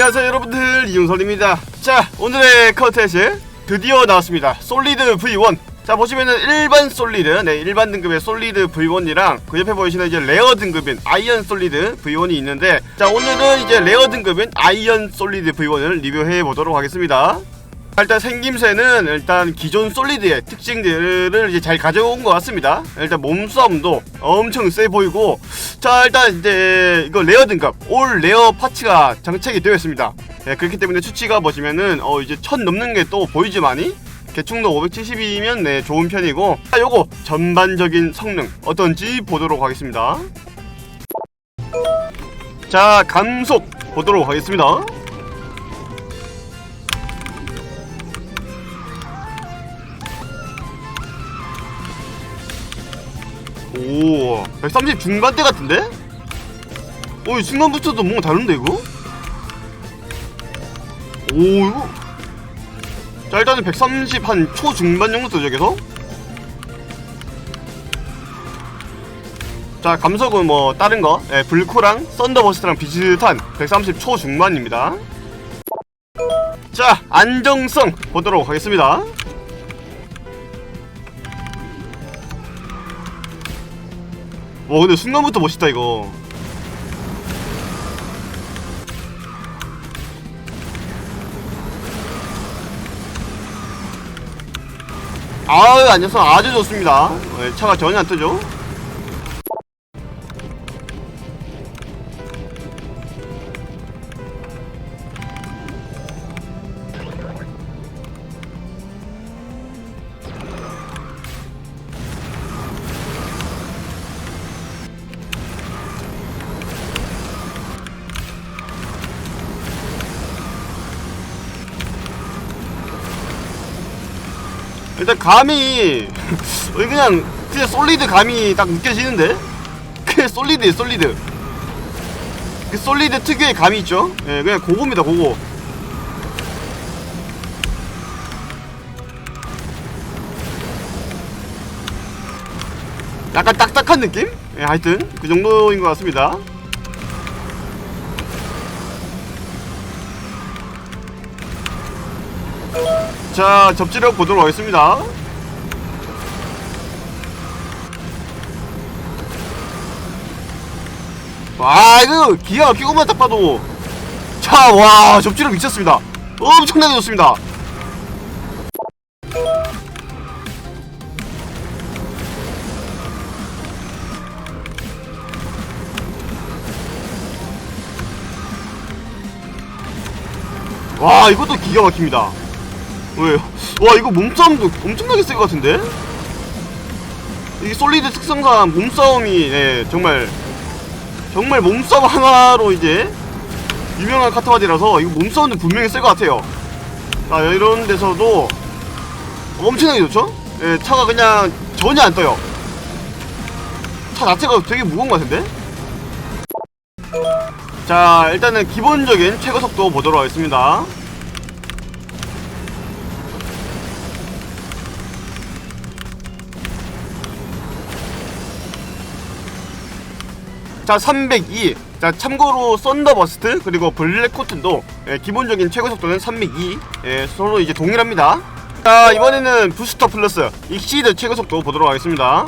안녕하세요 여러분들. 이윤설입니다. 자 오늘의 컨텐츠 드디어 나왔습니다. 솔리드 V1 자 보시면은 일반 솔리드 네 일반 등급의 솔리드 V1이랑 그 옆에 보이시는 이제 레어 등급인 아이언 솔리드 V1이 있는데 자 오늘은 이제 레어 등급인 아이언 솔리드 V1을 리뷰해 보도록 하겠습니다 일단 생김새는 일단 기존 솔리드의 특징들을 이제 잘 가져온 것 같습니다. 일단 몸싸움도 엄청 세 보이고, 자 일단 이제 이거 레어 등급 올 레어 파츠가 장착이 되어 있습니다. 네, 그렇기 때문에 수치가 보시면은 어 이제 천 넘는 게 또 보이지만이 개충도 570이면 네 좋은 편이고, 자 요거 전반적인 성능 어떤지 보도록 하겠습니다. 자 감속 보도록 하겠습니다. 오, 130 중반대 같은데? 오, 이 중간부터도 뭔가 다른데, 이거? 오, 이거? 자, 일단은 130 한 초중반 정도 계속? 자, 감속은 뭐, 다른 거, 예, 불코랑 썬더버스트랑 비슷한 130 초중반입니다. 자, 안정성 보도록 하겠습니다. 와 근데 순간부터 멋있다 이거. 아유 안녕성 아주 좋습니다. 네, 차가 전혀 안 뜨죠 일단 감이 그냥 그냥 솔리드 감이 딱 느껴지는데? 그냥 솔리드에 솔리드. 그 솔리드 특유의 감이 있죠? 예 그냥 고고입니다 고고. 약간 딱딱한 느낌? 예 하여튼 그 정도인 것 같습니다 자 접지력 보도록 하겠습니다. 와 이거 기가 막히고만 딱 봐도. 자 와 접지력 미쳤습니다. 엄청나게 좋습니다. 와 이것도 기가 막힙니다 왜요? 와 이거 몸싸움도 엄청나게 셀 것 같은데? 이 솔리드 특성상 몸싸움이 예, 정말 정말 몸싸움 하나로 이제 유명한 카트바디라서 이거 몸싸움도 분명히 셀 것 같아요 자 이런 데서도 엄청나게 좋죠? 예, 차가 그냥 전혀 안 떠요 차 자체가 되게 무거운 것 같은데? 자 일단은 기본적인 최고 속도 보도록 하겠습니다 자 302. 자 참고로 썬더버스트 그리고 블랙 코튼도 예, 기본적인 최고 속도는 302. 예, 서로 이제 동일합니다. 자 이번에는 부스터 플러스 익시드 최고 속도 보도록 하겠습니다.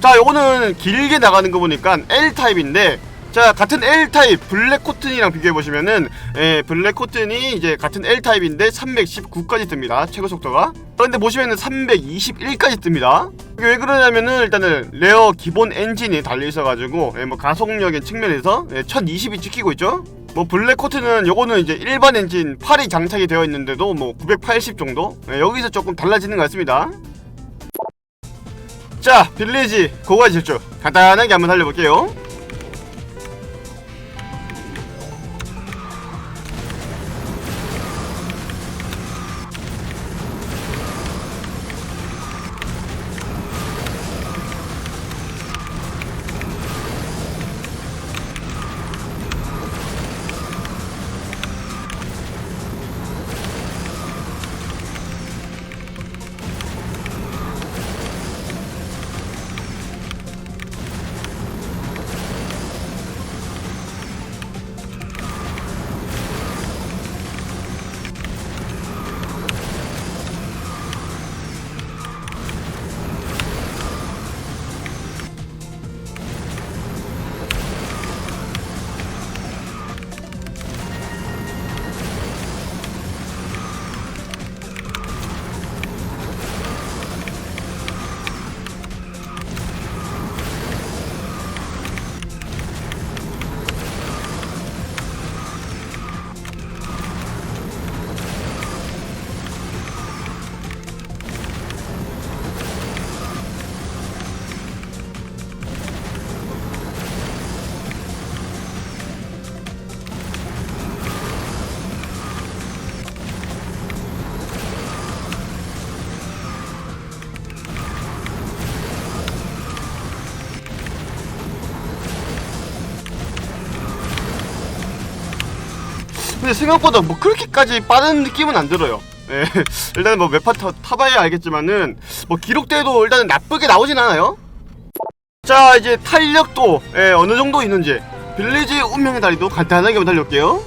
자 요거는 길게 나가는 거 보니까 L타입인데 자 같은 L타입 블랙 코튼이랑 비교해 보시면은 예, 블랙 코튼이 이제 같은 L타입인데 319까지 뜹니다. 최고 속도가. 그런데 보시면은 321까지 뜹니다. 이게 왜 그러냐면은 일단은 레어 기본 엔진이 달려 있어가지고 예, 뭐 가속력의 측면에서 예, 1020이 찍히고 있죠? 뭐 블랙 코트는 요거는 이제 일반 엔진 8이 장착이 되어 있는데도 뭐 980 정도? 예, 여기서 조금 달라지는 것 같습니다. 자 빌리지 고가 질주 간단하게 한번 달려볼게요 근데 생각보다 뭐 그렇게까지 빠른 느낌은 안 들어요. 예, 일단은 뭐몇판 타봐야 알겠지만은 뭐 기록대도 일단은 나쁘게 나오진 않아요. 자 이제 탄력도 예, 어느 정도 있는지 빌리지 운명의 다리도 간단하게 달려올게요.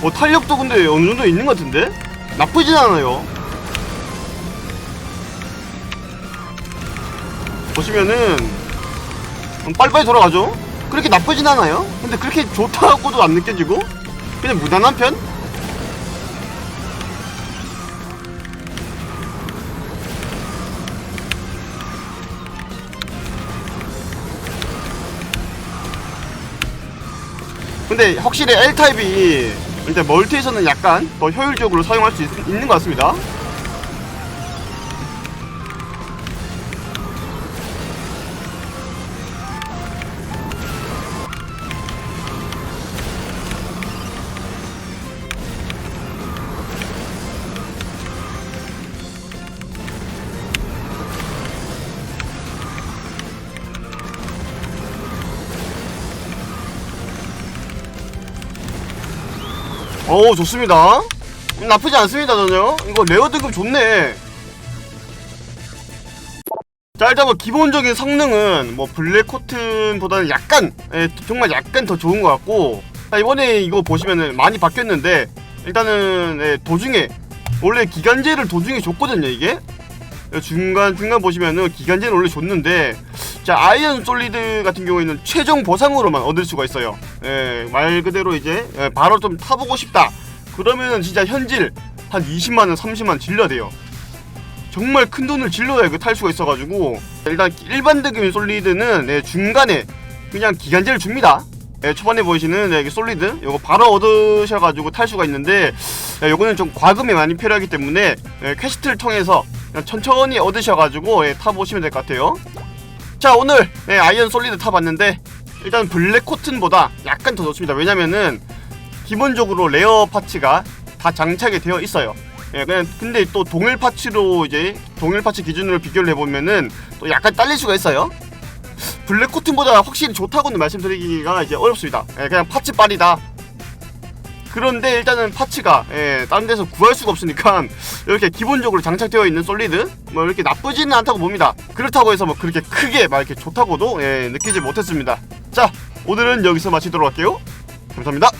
뭐 탄력도 근데 어느 정도 있는 것 같은데 나쁘진 않아요. 보시면은 음, 빨리빨리 돌아가죠. 그렇게 나쁘진 않아요. 근데 그렇게 좋다고도 안 느껴지고 그냥 무난한 편? 근데 확실히 L타입이 일단 멀티에서는 약간 더 효율적으로 사용할 수 있, 있는 것 같습니다. 오 좋습니다. 음, 나쁘지 않습니다 전혀. 이거 레어 등급 좋네. 자 일단 뭐 기본적인 성능은 뭐 블랙 코튼보다는 약간 예, 정말 약간 더 좋은 것 같고 자, 이번에 이거 보시면은 많이 바뀌었는데 일단은 예, 도중에 원래 기간제를 도중에 줬거든요 이게? 예, 중간 중간 보시면은 기간제는 원래 줬는데 자 아이언 솔리드 같은 경우에는 최종 보상으로만 얻을 수가 있어요. 예, 말 그대로 이제 예, 바로 좀 타보고 싶다. 그러면은 진짜 현질 한 20만 원, 30만 원 질러야 돼요. 정말 큰 돈을 질러야 이거 탈 수가 있어가지고 일단 일반 등급인 솔리드는 예, 중간에 그냥 기간제를 줍니다. 예, 초반에 보이시는 예, 솔리드 이거 바로 얻으셔가지고 탈 수가 있는데 예, 요거는 좀 과금이 많이 필요하기 때문에 예, 퀘스트를 통해서 천천히 얻으셔가지고 예, 타보시면 될 것 같아요. 자 오늘 네, 아이언 솔리드 타봤는데 일단 블랙 코튼보다 약간 더 좋습니다. 왜냐면은 기본적으로 레어 파츠가 다 장착이 되어 있어요. 예, 그냥 근데 또 동일 파츠로 이제 동일 파츠 기준으로 비교를 해보면은 또 약간 딸릴 수가 있어요. 블랙 코튼보다 확실히 좋다고는 말씀드리기가 이제 어렵습니다. 예, 그냥 파츠 빨이다 그런데 일단은 파츠가 예, 다른 데서 구할 수가 없으니까 이렇게 기본적으로 장착되어 있는 솔리드 뭐 이렇게 나쁘지는 않다고 봅니다. 그렇다고 해서 뭐 그렇게 크게 막 이렇게 좋다고도 예, 느끼지 못했습니다. 자 오늘은 여기서 마치도록 할게요. 감사합니다.